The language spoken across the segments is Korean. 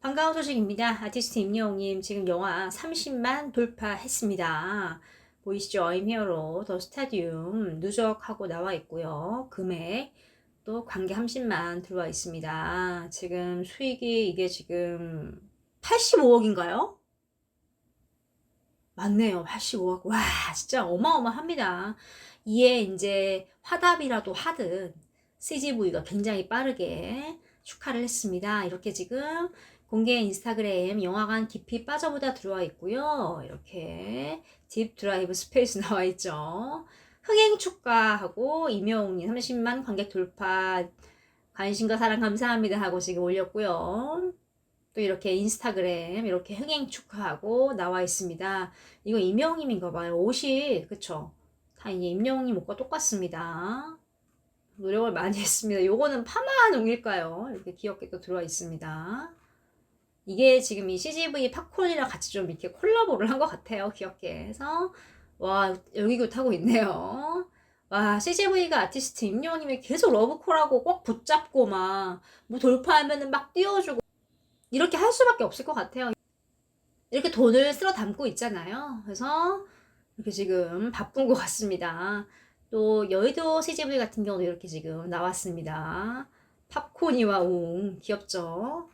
반가운 소식입니다. 아티스트 임영웅님 지금 영화 30만 돌파했습니다. 보이시죠? Here로 더 스타디움 누적하고 나와 있고요. 금액 또 관계 30만 들어와 있습니다. 지금 수익이 이게 지금 85억인가요? 맞네요. 85억. 와, 진짜 어마어마합니다. 이에 이제 화답이라도 하든 CGV가 굉장히 빠르게 축하를 했습니다. 이렇게 지금 공개 인스타그램 영화관 깊이 빠져보다 들어와 있고요. 이렇게 딥 드라이브 스페이스 나와 있죠. 흥행 축하하고 이명웅님 30만 관객 돌파 관심과 사랑 감사합니다 하고 지금 올렸고요. 또 이렇게 인스타그램 이렇게 흥행 축하하고 나와 있습니다. 이거 임영웅님인가 봐요. 옷이 그쵸? 다 이게 임영웅님 옷과 똑같습니다. 노력을 많이 했습니다. 요거는 파마농일까요? 이렇게 귀엽게 또 들어와 있습니다. 이게 지금 이 CGV 팝콘이랑 같이 좀 이렇게 콜라보를 한 것 같아요. 귀엽게 해서 와 여기고 타고 있네요. 와 CGV가 아티스트 임영웅님이 계속 러브콜하고 꼭 붙잡고 막 뭐 돌파하면은 막 띄워주고 이렇게 할 수밖에 없을 것 같아요. 이렇게 돈을 쓸어 담고 있잖아요. 그래서 이렇게 지금 바쁜 것 같습니다. 또 여의도 CGV 같은 경우도 이렇게 지금 나왔습니다. 팝콘이와 웅 귀엽죠?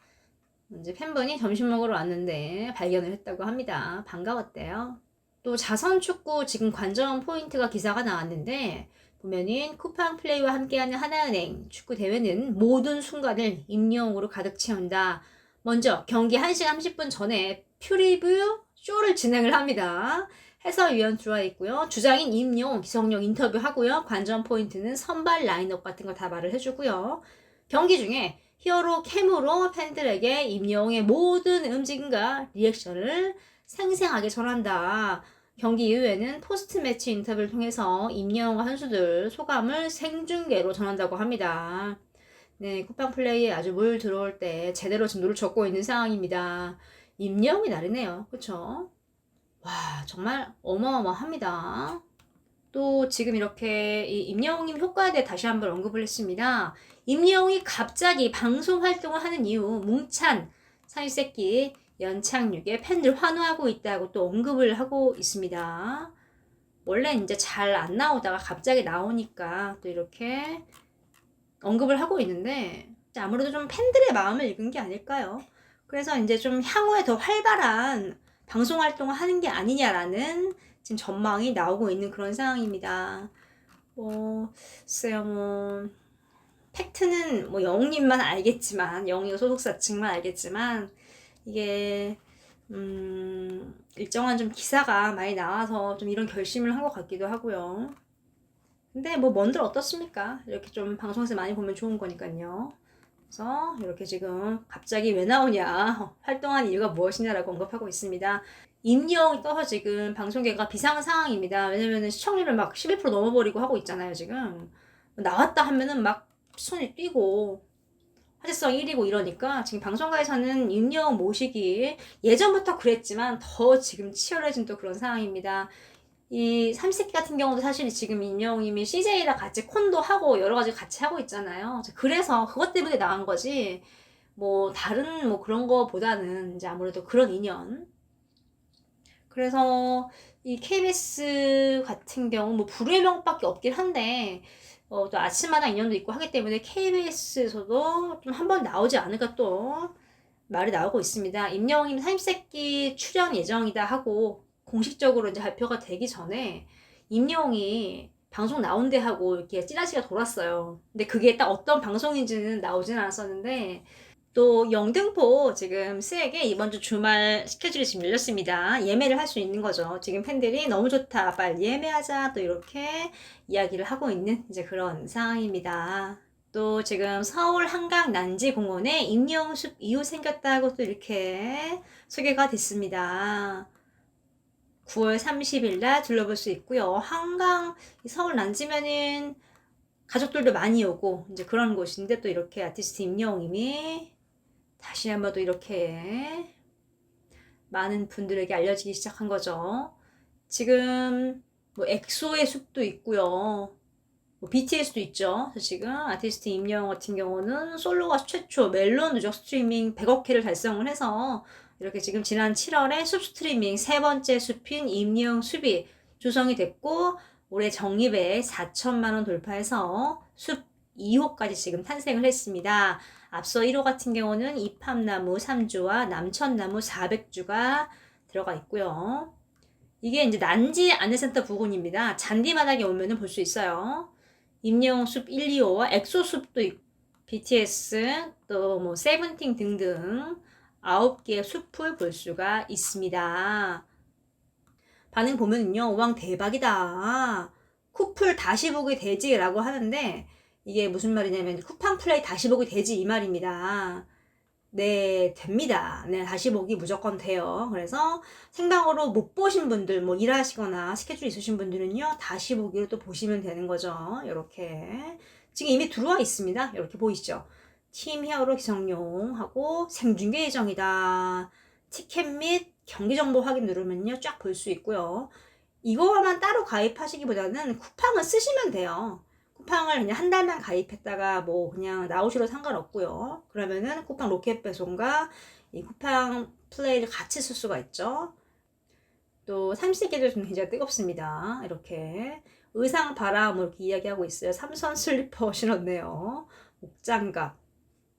이제 팬분이 점심 먹으러 왔는데 발견을 했다고 합니다. 반가웠대요. 또 자선 축구 지금 관전 포인트가 기사가 나왔는데 보면은 쿠팡 플레이와 함께하는 하나은행 축구 대회는 모든 순간을 임영웅으로 가득 채운다. 먼저 경기 1시간 30분 전에 퓨리뷰 쇼를 진행을 합니다. 해설위원 들어와 있고요. 주장인 임용, 기성용 인터뷰 하고요. 관전 포인트는 선발 라인업 같은 거 다 말을 해주고요. 경기 중에 히어로 캠으로 팬들에게 임영웅의 모든 움직임과 리액션을 생생하게 전한다. 경기 이후에는 포스트 매치 인터뷰를 통해서 임영웅 선수들 소감을 생중계로 전한다고 합니다. 네, 쿠팡 플레이에 아주 물 들어올 때 제대로 지금 노를 젓고 있는 상황입니다. 임영웅이 나르네요. 그쵸? 와, 정말 어마어마합니다. 또 지금 이렇게 이 임영웅님 효과에 대해 다시 한번 언급을 했습니다. 임영웅이 갑자기 방송 활동을 하는 이후 뭉찬 사유새끼 연착륙에 팬들 환호하고 있다고 또 언급을 하고 있습니다. 원래 이제 잘 안 나오다가 갑자기 나오니까 또 이렇게 언급을 하고 있는데 아무래도 좀 팬들의 마음을 읽은 게 아닐까요? 그래서 이제 좀 향후에 더 활발한 방송 활동을 하는 게 아니냐라는 지금 전망이 나오고 있는 그런 상황입니다. 뭐, 글쎄요, 뭐, 팩트는 뭐 영웅님만 알겠지만, 영웅이가 소속사 측만 알겠지만, 이게, 음, 일정한 좀 기사가 많이 나와서 좀 이런 결심을 한 것 같기도 하고요. 근데 뭐 뭔들 어떻습니까? 이렇게 좀 방송에서 많이 보면 좋은 거니까요. 그래서 이렇게 지금 갑자기 왜 나오냐, 활동한 이유가 무엇이냐라고 언급하고 있습니다. 임영웅이 떠서 지금 방송계가 비상 상황입니다. 왜냐면은 시청률을 막 11% 넘어버리고 하고 있잖아요, 지금. 나왔다 하면은 막 손이 뛰고, 화제성 1위고 이러니까 지금 방송가에서는 임영웅 모시기 예전부터 그랬지만 더 지금 치열해진 또 그런 상황입니다. 이 삼식기 같은 경우도 사실 지금 임영웅님이 CJ랑 같이 콘도 하고 여러 가지 같이 하고 있잖아요. 그래서 그것 때문에 나간 거지. 뭐 다른 뭐 그런 거보다는 이제 아무래도 그런 인연. 그래서 이 KBS 같은 경우 뭐 불후의 명밖에 없긴 한데 어, 또 아침마다 인연도 있고 하기 때문에 KBS에서도 좀 한 번 나오지 않을까 또 말이 나오고 있습니다. 임영웅님 삼식기 출연 예정이다 하고 공식적으로 이제 발표가 되기 전에 임영웅이 방송 나온대 하고 이렇게 찌라시가 돌았어요. 근데 그게 딱 어떤 방송인지는 나오진 않았었는데 또 영등포 지금 스에게 이번 주 주말 스케줄이 지금 열렸습니다. 예매를 할 수 있는 거죠. 지금 팬들이 너무 좋다, 빨리 예매하자 또 이렇게 이야기를 하고 있는 이제 그런 상황입니다. 또 지금 서울 한강 난지 공원에 임영숲 이후 생겼다고 또 이렇게 소개가 됐습니다. 9월 30일 날 둘러볼 수 있고요. 한강 서울 난지면은 가족들도 많이 오고 이제 그런 곳인데 또 이렇게 아티스트 임영웅님이 다시 한번 또 이렇게 많은 분들에게 알려지기 시작한 거죠. 지금 뭐 엑소의 숲도 있고요. 뭐 BTS도 있죠. 그래서 지금 아티스트 임영웅 같은 경우는 솔로 가수 최초 멜론 누적 스트리밍 100억 회를 달성을 해서 이렇게 지금 지난 7월에 숲 스트리밍 세 번째 숲인 임영웅 숲이 조성이 됐고 올해 적립에 4천만 원 돌파해서 숲 2호까지 지금 탄생을 했습니다. 앞서 1호 같은 경우는 이팝나무 3주와 남천나무 400주가 들어가 있고요. 이게 이제 난지 안내센터 부근입니다. 잔디마당에 오면은 볼 수 있어요. 임영숲 1, 2호와 엑소숲도 있고 BTS 또 뭐 세븐틴 등등 9개의 숲을 볼 수가 있습니다. 반응 보면은요, 왕 대박이다. 쿠플 다시 보게 되지라고 하는데 이게 무슨 말이냐면 쿠팡 플레이 다시 보기 되지 이 말입니다. 네, 됩니다. 네, 다시 보기 무조건 돼요. 그래서 생방으로 못 보신 분들, 뭐 일하시거나 스케줄 있으신 분들은요, 다시 보기로 또 보시면 되는 거죠. 이렇게. 지금 이미 들어와 있습니다. 이렇게 보이시죠? 팀 히어로 기성용하고 생중계 예정이다. 티켓 및 경기 정보 확인 누르면요, 쫙 볼 수 있고요. 이거만 따로 가입하시기보다는 쿠팡을 쓰시면 돼요. 쿠팡을 그냥 한 달만 가입했다가 뭐 그냥 나오셔도 상관없고요. 그러면은 쿠팡 로켓 배송과 이 쿠팡 플레이를 같이 쓸 수가 있죠. 또 삼식계도 좀 굉장히 뜨겁습니다. 이렇게 의상 바람 이렇게 이야기하고 있어요. 삼선 슬리퍼 신었네요. 목장갑.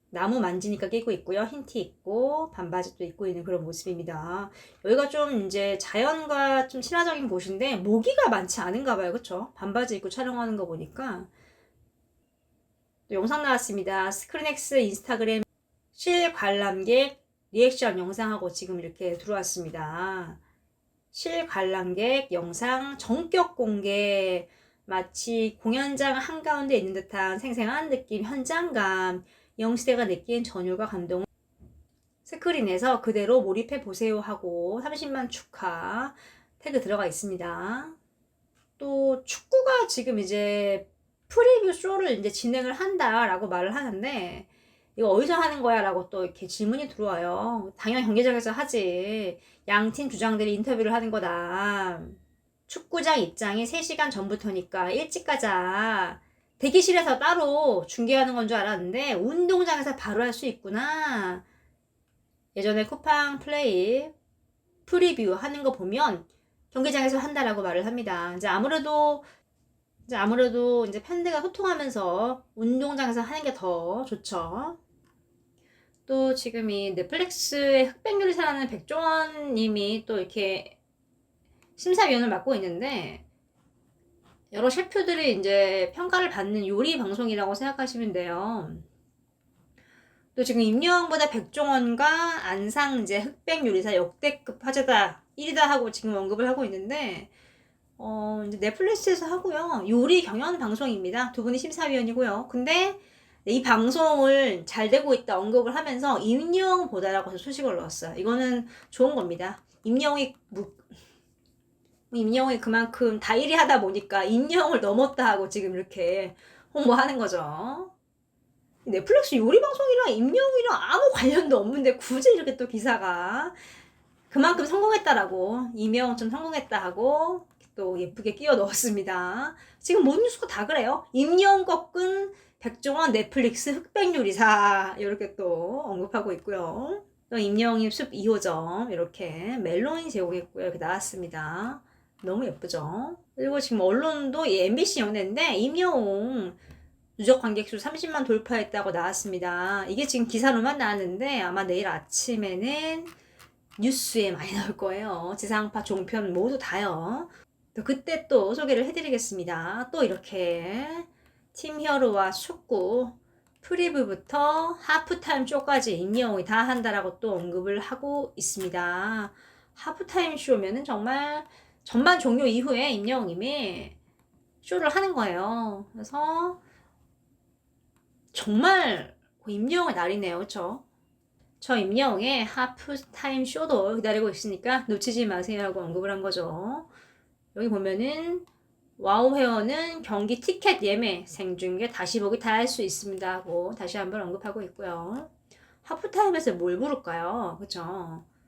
나무 만지니까 끼고 있고요. 흰티 입고 반바지도 입고 있는 그런 모습입니다. 여기가 좀 이제 자연과 좀 친화적인 곳인데 모기가 많지 않은가 봐요. 그쵸? 반바지 입고 촬영하는 거 보니까 또 영상 나왔습니다. 스크린엑스 인스타그램 실관람객 리액션 영상하고 지금 이렇게 들어왔습니다. 실관람객 영상 전격 공개 마치 공연장 한가운데 있는 듯한 생생한 느낌, 현장감, 영시대가 느낀 전율과 감동을 스크린에서 그대로 몰입해 보세요 하고 30만 축하 태그 들어가 있습니다. 또 축구가 지금 이제 프리뷰 쇼를 이제 진행을 한다라고 말을 하는데 이거 어디서 하는 거야? 라고 또 이렇게 질문이 들어와요. 당연 경기장에서 하지. 양팀 주장들이 인터뷰를 하는 거다. 축구장 입장이 3시간 전부터니까 일찍 가자. 대기실에서 따로 중계하는 건 줄 알았는데 운동장에서 바로 할 수 있구나. 예전에 쿠팡 플레이 프리뷰 하는 거 보면 경기장에서 한다라고 말을 합니다. 이제 아무래도 이제 아무래도 이제 팬들과 소통하면서 운동장에서 하는 게 더 좋죠. 또 지금 이 넷플릭스의 흑백 요리 사라는 백종원 님이 또 이렇게 심사위원을 맡고 있는데 여러 셰프들이 이제 평가를 받는 요리 방송이라고 생각하시면 돼요. 또 지금 임영웅보다 백종원과 안상 이제 흑백 요리사 역대급 화제다 1위다 하고 지금 언급을 하고 있는데 어 이제 넷플릭스에서 하고요. 요리 경연 방송입니다. 두 분이 심사위원이고요. 근데 이 방송을 잘 되고 있다 언급을 하면서 임영웅 보다라고 해서 소식을 넣었어요. 이거는 좋은 겁니다. 임영웅이 임영웅이 그만큼 다 1위 하다 보니까 임영웅을 넘었다 하고 지금 이렇게 홍보하는 거죠. 넷플릭스 요리 방송이랑 임영웅이랑 아무 관련도 없는데 굳이 이렇게 또 기사가 그만큼 성공했다라고 임영웅 좀 성공했다 하고 또 예쁘게 끼워 넣었습니다. 지금 모든 뉴스가 다 그래요. 임영웅 꺾은 백종원 넷플릭스 흑백 요리사 이렇게 또 언급하고 있고요. 또 임영웅 숲 2호점 이렇게 멜론이 제공했고요. 이렇게 나왔습니다. 너무 예쁘죠? 그리고 지금 언론도 이 MBC 연예인데 임영웅 누적 관객 수 30만 돌파했다고 나왔습니다. 이게 지금 기사로만 나왔는데 아마 내일 아침에는 뉴스에 많이 나올 거예요. 지상파 종편 모두 다요. 또 그때 또 소개를 해드리겠습니다. 또 이렇게 팀 히어로와 축구 프리뷰부터 하프타임 쇼까지 임영웅이 다 한다라고 또 언급을 하고 있습니다. 하프타임 쇼면은 정말 전반 종료 이후에 임영웅님이 쇼를 하는 거예요. 그래서 정말 임영웅의 날이네요. 그쵸? 저 임영웅의 하프타임 쇼도 기다리고 있으니까 놓치지 마세요 하고 언급을 한 거죠. 여기 보면은 와우 회원은 경기 티켓 예매 생중계 다시 보기 다 할 수 있습니다 하고 다시 한번 언급하고 있고요. 하프타임에서 뭘 부를까요? 그쵸?